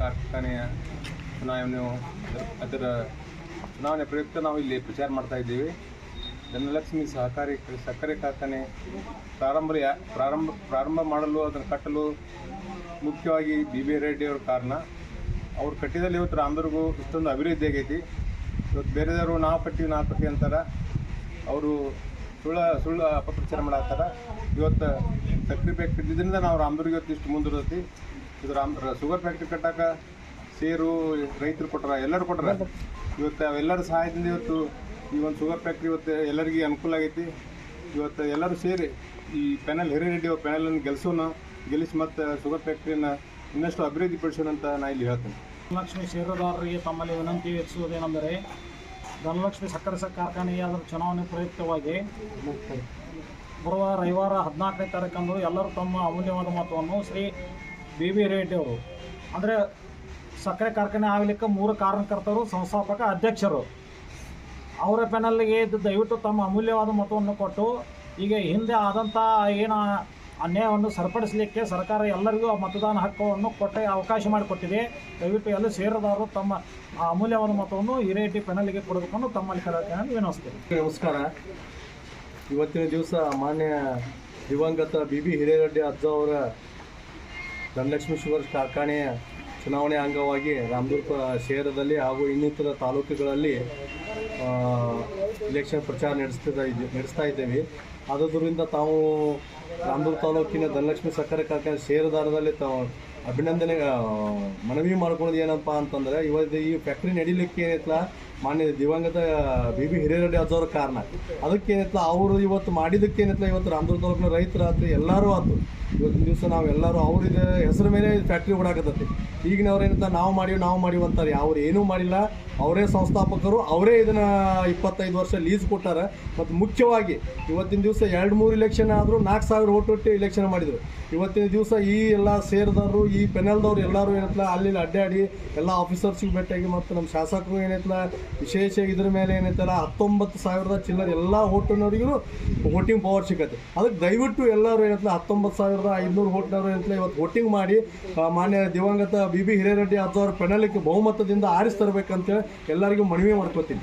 ಕಾರ್ಖಾನೆಯ ಚುನಾವಣೆ ಅದರ ಚುನಾವಣೆ ಪ್ರಯುಕ್ತ ನಾವು ಇಲ್ಲಿ ಪ್ರಚಾರ ಮಾಡ್ತಾ ಇದ್ದೀವಿ. ಧನಲಕ್ಷ್ಮಿ ಸಹಕಾರಿ ಸಕ್ಕರೆ ಕಾರ್ಖಾನೆ ಪ್ರಾರಂಭ ಪ್ರಾರಂಭ ಪ್ರಾರಂಭ ಮಾಡಲು ಅದನ್ನು ಕಟ್ಟಲು ಮುಖ್ಯವಾಗಿ ಬಿ ಬಿ ರೆಡ್ಡಿ ಅವ್ರ ಕಾರಣ. ಅವ್ರು ಕಟ್ಟಿದಲ್ಲಿ ಇವತ್ತು ರಾಮದುರ್ಗು ಇಷ್ಟೊಂದು ಅಭಿವೃದ್ಧಿ ಆಗೈತಿ. ಇವತ್ತು ಬೇರೆದವರು ನಾವು ಕಟ್ಟಿವಿ, ನಾವು ಕಟ್ಟಿ ಅಂತಾರೆ. ಅವರು ಸುಳ್ಳ ಸುಳ್ಳು ಅಪಪ್ರಚಾರ ಮಾಡತ್ತಾರ ಇವತ್ತು ಸಕ್ರೆ ಬೇಕು ನಾವು ರಾಮದುರ್ಗ ಇವತ್ತು ಇಷ್ಟು ಮುಂದಿರ್ತೈತಿ ಇದು ರಾಮ್ ಶುಗರ್ ಫ್ಯಾಕ್ಟ್ರಿ ಕಟ್ಟಾಕ ಸೇರು, ರೈತರು ಕೊಟ್ಟರ ಎಲ್ಲರೂ ಕೊಟ್ಟರ ಇವತ್ತು ಅವೆಲ್ಲರ ಸಹಾಯದಿಂದ ಇವತ್ತು ಈ ಒಂದು ಶುಗರ್ ಫ್ಯಾಕ್ಟ್ರಿ ಇವತ್ತು ಎಲ್ಲರಿಗೂ ಅನುಕೂಲ ಆಗೈತಿ. ಇವತ್ತು ಎಲ್ಲರೂ ಸೇರಿ ಈ ಪ್ಯಾನಲ್ ಹಿರೇರೆಡ್ಡಿ ಅವ್ರ ಪ್ಯಾನಲನ್ನು ಗೆಲ್ಸೋಣ, ಗೆಲ್ಲಿಸಿ ಮತ್ತು ಶುಗರ್ ಫ್ಯಾಕ್ಟ್ರಿಯನ್ನು ಇನ್ನಷ್ಟು ಅಭಿವೃದ್ಧಿ ಪಡಿಸೋಣ ಅಂತ ನಾ ಇಲ್ಲಿ ಹೇಳ್ತೇನೆ. ಧನಲಕ್ಷ್ಮಿ ಷೇರುದಾರರಿಗೆ ತಮ್ಮಲ್ಲಿ ವಿನಂತಿ ಹೆಚ್ಚಿಸುವುದೇನೆಂದರೆ ಧನಲಕ್ಷ್ಮಿ ಸಕ್ಕರೆ ಕಾರ್ಖಾನೆಯ ಅದರ ಚುನಾವಣೆ ಪ್ರಯುಕ್ತವಾಗಿ ಬರುವ ರವಿವಾರ ಹದಿನಾಲ್ಕನೇ ತಾರೀಕಂದು ಎಲ್ಲರೂ ತಮ್ಮ ಅಮೂಲ್ಯವಾದ ಮತವನ್ನು ಶ್ರೀ ಬಿ ಬಿ ರೆಡ್ಡಿ ಅವರು. ಅಂದರೆ ಸಕ್ಕರೆ ಕಾರ್ಖಾನೆ ಆಗಲಿಕ್ಕೆ ಮೂರು ಕಾರಣಕರ್ತರು ಸಂಸ್ಥಾಪಕ, ಅಧ್ಯಕ್ಷರು. ಅವರ ಪೆನಲ್ಲಿಗೆ ಇದ್ದು ದಯವಿಟ್ಟು ತಮ್ಮ ಅಮೂಲ್ಯವಾದ ಮತವನ್ನು ಕೊಟ್ಟು ಈಗ ಹಿಂದೆ ಆದಂಥ ಏನು ಅನ್ಯಾಯವನ್ನು ಸರಿಪಡಿಸಲಿಕ್ಕೆ ಸರ್ಕಾರ ಎಲ್ಲರಿಗೂ ಆ ಮತದಾನ ಹಕ್ಕವನ್ನು ಕೊಟ್ಟ ಅವಕಾಶ ಮಾಡಿಕೊಟ್ಟಿದೆ. ದಯವಿಟ್ಟು ಎಲ್ಲ ಸೇರಿದವರು ತಮ್ಮ ಆ ಅಮೂಲ್ಯವಾದ ಮತವನ್ನು ಹಿರೇಟಿ ಪೆನಲ್ಲಿಗೆ ಕೊಡಬೇಕನ್ನು ತಮ್ಮಲ್ಲಿ ಕರೆಯನ್ನು ವಿನೋಸ್ತೇವೆ ನಮಸ್ಕಾರ. ಇವತ್ತಿನ ದಿವಸ ಮಾನ್ಯ ದಿವಂಗತ ಬಿ ಬಿ ಹಿರೇರೆಡ್ಡಿ ಅಜ್ಜ ಅವರ ಧನಲಕ್ಷ್ಮಿ ಶುಗರ್ ಕಾರ್ಖಾನೆಯ ಚುನಾವಣೆ ಅಂಗವಾಗಿ ರಾಮದುರ್ಗ ಶಹರದಲ್ಲಿ ಹಾಗೂ ಇನ್ನಿತರ ತಾಲೂಕುಗಳಲ್ಲಿ ಇಲೆಕ್ಷನ್ ಪ್ರಚಾರ ನಡೆಸ್ತಿದ್ದ ಇದ್ದೆ ನಡೆಸ್ತಾ ಇದ್ದೇವೆ. ಆದುದರಿಂದ ತಾವು ರಾಮದುರ್ಗ ತಾಲೂಕಿನ ಧನಲಕ್ಷ್ಮಿ ಸಕ್ಕರೆ ಕಾರ್ಖಾನೆ ಷೇರುದಾರದಲ್ಲಿ ತಾವು ಅಭಿನಂದನೆ ಮನವಿ ಮಾಡ್ಕೊಳ್ಳೋದು ಏನಪ್ಪ ಅಂತಂದರೆ ಇವತ್ತು ಈ ಫ್ಯಾಕ್ಟ್ರಿ ನಡೀಲಿಕ್ಕೆ ಏನೈತಲ್ಲ ಮಾನ್ಯ ದಿವಂಗತ ಬಿ ಬಿ ಹಿರೇರೆಡ್ಡಿ ಅಜ್ಜವ್ರ ಕಾರಣ. ಅದಕ್ಕೆ ಏನೈತಲ್ಲ ಅವರು ಇವತ್ತು ಮಾಡಿದ್ದಕ್ಕೆ ಏನೈತಲ್ಲ ಇವತ್ತು ರಾಮದುರ್ಗ ತಾಲೂಕಿನ ರೈತರಾತು ಎಲ್ಲರೂ ಆತು. ಇವತ್ತಿನ ದಿವಸ ನಾವು ಎಲ್ಲರೂ ಅವ್ರಿಗೆ ಹೆಸರು ಮೇಲೆ ಫ್ಯಾಕ್ಟ್ರಿ ಓಡಾಕತ್ತೈತಿ ಈಗಿನವ್ರು ಏನಂತ ನಾವು ಮಾಡಿವಿ ನಾವು ಮಾಡಿವಿ ಅಂತಾರೆ. ಅವ್ರು ಏನೂ ಮಾಡಿಲ್ಲ. ಅವರೇ ಸಂಸ್ಥಾಪಕರು, ಅವರೇ ಇದನ್ನು ಇಪ್ಪತ್ತೈದು ವರ್ಷ ಲೀಸ್ ಕೊಟ್ಟಾರೆ. ಮತ್ತು ಮುಖ್ಯವಾಗಿ, ಇವತ್ತಿನ ದಿವಸ ಎರಡು ಮೂರು ಇಲೆಕ್ಷನ್ ಆದರೂ ನಾಲ್ಕು ಸಾವಿರ ಓಟ್ ಒಟ್ಟು ಇಲೆಕ್ಷನ್ ಮಾಡಿದರು. ಇವತ್ತಿನ ದಿವಸ ಈ ಎಲ್ಲ ಸೇರಿದವರು, ಈ ಪೆನಲ್ದವ್ರು ಎಲ್ಲರೂ ಏನೈತಲ್ಲ ಅಲ್ಲಿ ಅಡ್ಡಾಡಿ ಎಲ್ಲ ಆಫೀಸರ್ಸಿಗೆ ಭೇಟಿಯಾಗಿ ಮತ್ತು ನಮ್ಮ ಶಾಸಕರು ಏನೈತಲ್ಲ ವಿಶೇಷ ಇದ್ರ ಮೇಲೆ ಏನೈತಲ್ಲ, ಹತ್ತೊಂಬತ್ತು ಸಾವಿರದ ಚಿಲ್ಲರ್ ಎಲ್ಲ ಓಟ್ನವ್ರಿಗೂ ವೋಟಿಂಗ್ ಪವರ್ ಸಿಗತ್ತೆ ಅದಕ್ಕೆ ದಯವಿಟ್ಟು ಎಲ್ಲರೂ ಏನೈತಲ್ಲ ಹತ್ತೊಂಬತ್ತು ಸಾವಿರದ ಐದುನೂರು ಓಟ್ನವರು ಏನೈತಲ್ಲ ಇವತ್ತು ವೋಟಿಂಗ್ ಮಾಡಿ ಮಾನ್ಯ ದಿವಂಗತ ಬಿ ಬಿ ಹಿರೇರೆಡ್ಡಿ ಅದ್ವಾರ್ ಪೆನಲ್ಗೆ ಬಹುಮತದಿಂದ ಆರಿಸ್ತರಬೇಕಂತೇಳಿ ಎಲ್ಲರಿಗೂ ಮನವಿ ಮಾಡ್ಕೊತೀನಿ.